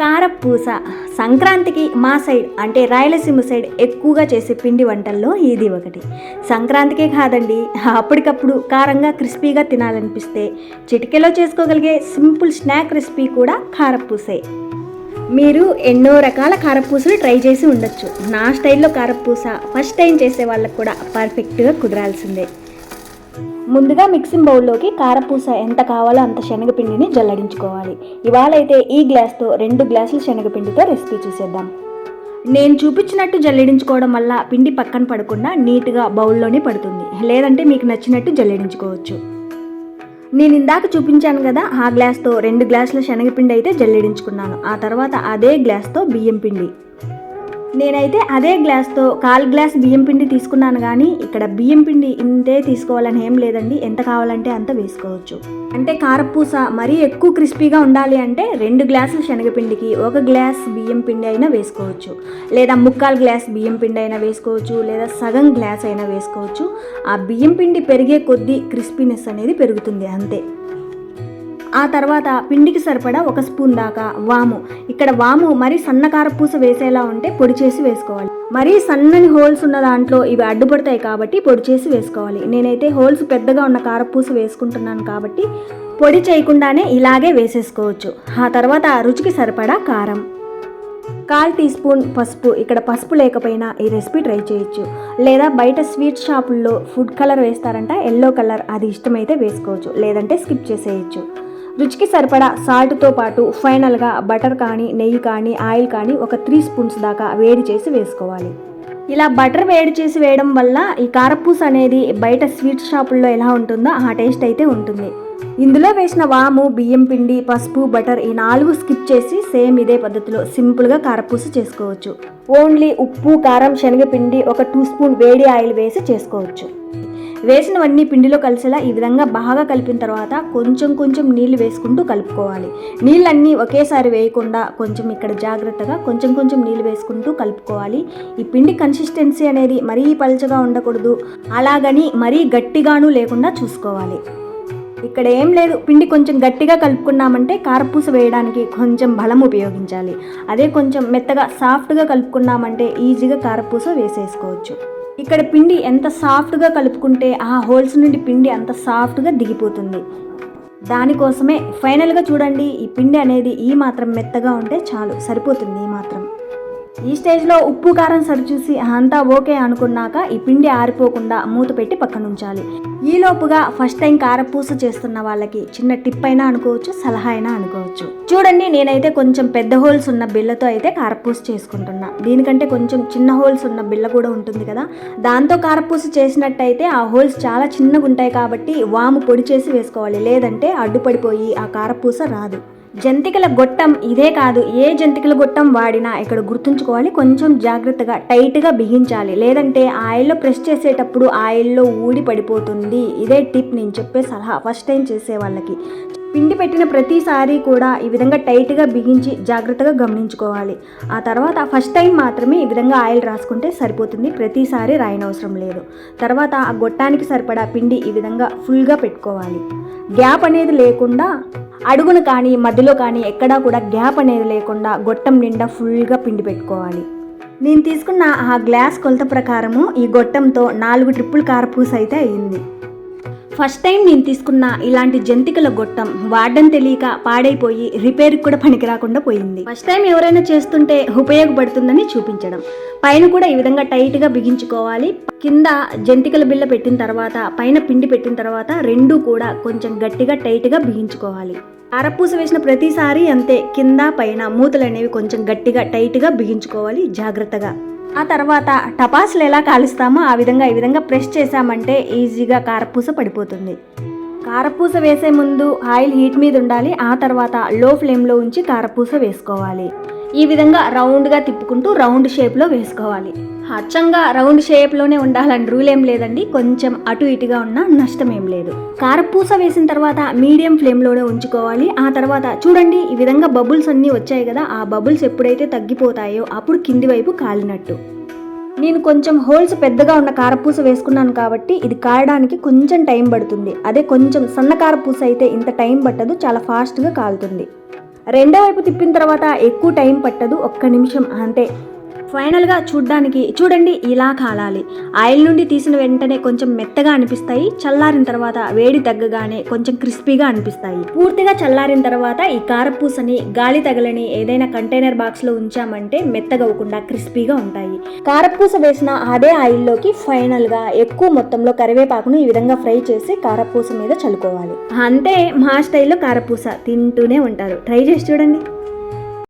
కారపూస. సంక్రాంతికి మా సైడ్ అంటే రాయలసీమ సైడ్ ఎక్కువగా చేసే పిండి వంటల్లో ఇది ఒకటి. సంక్రాంతికే కాదండి అప్పటికప్పుడు కారంగా క్రిస్పీగా తినాలనిపిస్తే చిటికెలో చేసుకోగలిగే సింపుల్ స్నాక్ రెసిపీ కూడా కారపూసే. మీరు ఎన్నో రకాల కారపూసలు ట్రై చేసి ఉండొచ్చు. నా స్టైల్లో కారపూస ఫస్ట్ టైం చేసే వాళ్ళకు కూడా పర్ఫెక్ట్గా కుదరాల్సిందే. ముందుగా మిక్సింగ్ బౌల్లోకి కారపూస ఎంత కావాలో అంత శనగపిండిని జల్లడించుకోవాలి. ఇవాళ అయితే ఈ గ్లాస్తో రెండు గ్లాసుల శనగపిండితో రెసిపీ చూసేద్దాం. నేను చూపించినట్టు జల్లడించుకోవడం వల్ల పిండి పక్కన పడకుండా నీట్గా బౌల్లోనే పడుతుంది. లేదంటే మీకు నచ్చినట్టు జల్లడించుకోవచ్చు. నేను ఇందాక చూపించాను కదా ఆ గ్లాస్తో రెండు గ్లాసుల శనగపిండి అయితే జల్లడించుకున్నాను. ఆ తర్వాత అదే గ్లాస్తో బియ్యం పిండి. నేనైతే అదే గ్లాస్తో కాల్ గ్లాస్ బియ్యం పిండి తీసుకున్నాను కానీ ఇక్కడ బియ్యం పిండి ఇంతే తీసుకోవాలని ఏం లేదండి. ఎంత కావాలంటే అంత వేసుకోవచ్చు. అంటే కారపూస మరీ ఎక్కువ క్రిస్పీగా ఉండాలి అంటే రెండు గ్లాసులు శనగపిండికి ఒక గ్లాస్ బియ్యం పిండి అయినా వేసుకోవచ్చు. లేదా ముక్కాలు గ్లాస్ బియ్యం పిండి అయినా వేసుకోవచ్చు. లేదా సగం గ్లాస్ అయినా వేసుకోవచ్చు. ఆ బియ్యం పిండి పెరిగే కొద్దీ క్రిస్పీనెస్ అనేది పెరుగుతుంది అంతే. ఆ తర్వాత పిండికి సరిపడా ఒక స్పూన్ దాకా వాము. ఇక్కడ వాము మరీ సన్న కారపూస వేసేలా ఉంటే పొడి చేసి వేసుకోవాలి. మరీ సన్నని హోల్స్ ఉన్న దాంట్లో ఇవి అడ్డుపడతాయి కాబట్టి పొడి చేసి వేసుకోవాలి. నేనైతే హోల్స్ పెద్దగా ఉన్న కారపూస వేసుకుంటున్నాను కాబట్టి పొడి చేయకుండానే ఇలాగే వేసేసుకోవచ్చు. ఆ తర్వాత రుచికి సరిపడా కారం. కాల్ టీ స్పూన్ పసుపు. ఇక్కడ పసుపు లేకపోయినా ఈ రెసిపీ ట్రై చేయొచ్చు. లేదా బయట స్వీట్ షాపుల్లో ఫుడ్ కలర్ వేస్తారంట ఎల్లో కలర్ అది ఇష్టమైతే వేసుకోవచ్చు. లేదంటే స్కిప్ చేసేయచ్చు. రుచికి సరిపడా సాల్ట్తో పాటు ఫైనల్గా బటర్ కానీ నెయ్యి కానీ ఆయిల్ కానీ ఒక త్రీ స్పూన్స్ దాకా వేడి చేసి వేసుకోవాలి. ఇలా బటర్ వేడి చేసి వేయడం వల్ల ఈ కారపూస అనేది బయట స్వీట్ షాపుల్లో ఎలా ఉంటుందో ఆ టేస్ట్ అయితే ఉంటుంది. ఇందులో వేసిన వాము బియ్యం పిండి పసుపు బటర్ ఈ నాలుగు స్కిప్ చేసి సేమ్ ఇదే పద్ధతిలో సింపుల్గా కారపూస చేసుకోవచ్చు. ఓన్లీ ఉప్పు కారం శనగపిండి ఒక టూ స్పూన్ వేడి ఆయిల్ వేసి చేసుకోవచ్చు. వేసినవన్నీ పిండిలో కలిసేలా ఈ విధంగా బాగా కలిపిన తర్వాత కొంచెం కొంచెం నీళ్ళు వేసుకుంటూ కలుపుకోవాలి. నీళ్ళన్నీ ఒకేసారి వేయకుండా కొంచెం ఇక్కడ జాగ్రత్తగా కొంచెం కొంచెం నీళ్ళు వేసుకుంటూ కలుపుకోవాలి. ఈ పిండి కన్సిస్టెన్సీ అనేది మరీ పలుచగా ఉండకూడదు. అలాగని మరీ గట్టిగాను లేకుండా చూసుకోవాలి. ఇక్కడ ఏం లేదు. పిండి కొంచెం గట్టిగా కలుపుకున్నామంటే కారపూస వేయడానికి కొంచెం బలం ఉపయోగించాలి. అదే కొంచెం మెత్తగా సాఫ్ట్గా కలుపుకున్నామంటే ఈజీగా కారపూస వేసేసుకోవచ్చు. ఇక్కడ పిండి ఎంత సాఫ్ట్గా కలుపుకుంటే ఆ హోల్స్ నుండి పిండి అంత సాఫ్ట్గా దిగిపోతుంది. దానికోసమే ఫైనల్గా చూడండి ఈ పిండి అనేది ఈ మాత్రం మెత్తగా ఉంటే చాలు సరిపోతుంది ఈ మాత్రం. ఈ స్టేజ్లో ఉప్పు కారం సరిచూసి అంతా ఓకే అనుకున్నాక ఈ పిండి ఆరిపోకుండా మూత పెట్టి పక్కన ఉంచాలి ఈలోపుగా ఫస్ట్ టైం కారపూస చేస్తున్న వాళ్ళకి చిన్న టిప్ అయినా అనుకోవచ్చు సలహా అయినా అనుకోవచ్చు. చూడండి నేనైతే కొంచెం పెద్ద హోల్స్ ఉన్న బిళ్ళతో అయితే కారపూస చేసుకుంటున్నా. దీనికంటే కొంచెం చిన్న హోల్స్ ఉన్న బిళ్ళ కూడా ఉంటుంది కదా. దాంతో కారపూస చేసినట్టయితే ఆ హోల్స్ చాలా చిన్నగా ఉంటాయి కాబట్టి వాము పొడి చేసి వేసుకోవాలి. లేదంటే అడ్డుపడిపోయి ఆ కారపూస రాదు. జంతికల గొట్టం ఇదే కాదు ఏ జంతికల గొట్టం వాడినా ఇక్కడ గుర్తుంచుకోవాలి. కొంచెం జాగ్రత్తగా టైట్గా బిగించాలి. లేదంటే ఆయిల్లో ప్రెస్ చేసేటప్పుడు ఆయిల్లో ఊడి పడిపోతుంది. ఇదే టిప్ నేను చెప్పే సలహా. ఫస్ట్ టైం చేసే వాళ్ళకి. పిండి పెట్టిన ప్రతిసారి కూడా ఈ విధంగా టైట్గా బిగించి జాగ్రత్తగా గమనించుకోవాలి. ఆ తర్వాత ఫస్ట్ టైం మాత్రమే ఈ విధంగా ఆయిల్ రాసుకుంటే సరిపోతుంది. ప్రతిసారి రాయనవసరం లేదు. తర్వాత ఆ గొట్టానికి సరిపడా పిండి ఈ విధంగా ఫుల్గా పెట్టుకోవాలి. గ్యాప్ అనేది లేకుండా అడుగున కానీ మధ్యలో కానీ ఎక్కడా కూడా గ్యాప్ అనేది లేకుండా గొట్టం నిండా ఫుల్గా పిండి పెట్టుకోవాలి. నేను తీసుకున్న ఆ గ్లాస్ కొలత ప్రకారము ఈ గొట్టంతో నాలుగు ట్రిప్పుల్ కారపూస అయితే అయింది. ఫస్ట్ టైం నేను తీసుకున్న ఇలాంటి జంతికల గొట్టం వాడడం తెలియక పాడైపోయి రిపేర్కి కూడా పనికి రాకుండా పోయింది. ఫస్ట్ టైం ఎవరైనా చేస్తుంటే ఉపయోగపడుతుందని చూపించడం. పైన కూడా ఈ విధంగా టైట్గా బిగించుకోవాలి. కింద జంతికల బిళ్ళ పెట్టిన తర్వాత పైన పిండి పెట్టిన తర్వాత రెండు కూడా కొంచెం గట్టిగా టైట్గా బిగించుకోవాలి. కారపూస వేసిన ప్రతిసారి అంతే. కింద పైన మూతలు అనేవి కొంచెం గట్టిగా టైట్గా బిగించుకోవాలి జాగ్రత్తగా. ఆ తర్వాత టపాసులు ఎలా కాలుస్తామో ఆ విధంగా ఈ విధంగా ప్రెస్ చేసామంటే ఈజీగా కారపూస పడిపోతుంది. కారపూస వేసే ముందు ఆయిల్ హీట్ మీద ఉండాలి ఆ తర్వాత లో ఫ్లేమ్లో ఉంచి కారపూస వేసుకోవాలి. ఈ విధంగా రౌండ్గా తిప్పుకుంటూ రౌండ్ షేప్లో వేసుకోవాలి. అచ్చంగా రౌండ్ షేప్లోనే ఉండాలని రూల్ ఏం లేదండి. కొంచెం అటు ఇటుగా ఉన్న నష్టం ఏం లేదు. కారపూస వేసిన తర్వాత మీడియం ఫ్లేమ్లోనే ఉంచుకోవాలి. ఆ తర్వాత చూడండి ఈ విధంగా బబుల్స్ అన్నీ వచ్చాయి కదా ఆ బబుల్స్ ఎప్పుడైతే తగ్గిపోతాయో అప్పుడు కింది వైపు కాలినట్టు. నేను కొంచెం హోల్స్ పెద్దగా ఉన్న కారపూస వేసుకున్నాను కాబట్టి ఇది కాయడానికి కొంచెం టైం పడుతుంది. అదే కొంచెం సన్న కారపూస అయితే ఇంత టైం పట్టదు చాలా ఫాస్ట్గా కాలుతుంది. రెండో వైపు తిప్పిన తర్వాత ఎక్కువ టైం పట్టదు ఒక్క నిమిషం అంతే. ఫైనల్గా చూడ్డానికి చూడండి ఇలా కాలాలి. ఆయిల్ నుండి తీసిన వెంటనే కొంచెం మెత్తగా అనిపిస్తాయి. చల్లారిన తర్వాత వేడి తగ్గగానే కొంచెం క్రిస్పీగా అనిపిస్తాయి. పూర్తిగా చల్లారిన తర్వాత ఈ కారపూసని గాలి తగలని ఏదైనా కంటైనర్ బాక్స్లో ఉంచామంటే మెత్తగవ్వకుండా క్రిస్పీగా ఉంటాయి. కారపూస వేసిన అదే ఆయిల్లోకి ఫైనల్గా ఎక్కువ మొత్తంలో కరివేపాకును ఈ విధంగా ఫ్రై చేసి కారపూస మీద చల్లుకోవాలి. అంతే మా స్టైల్లో కారపూస తింటూనే ఉంటారు. ట్రై చేసి చూడండి.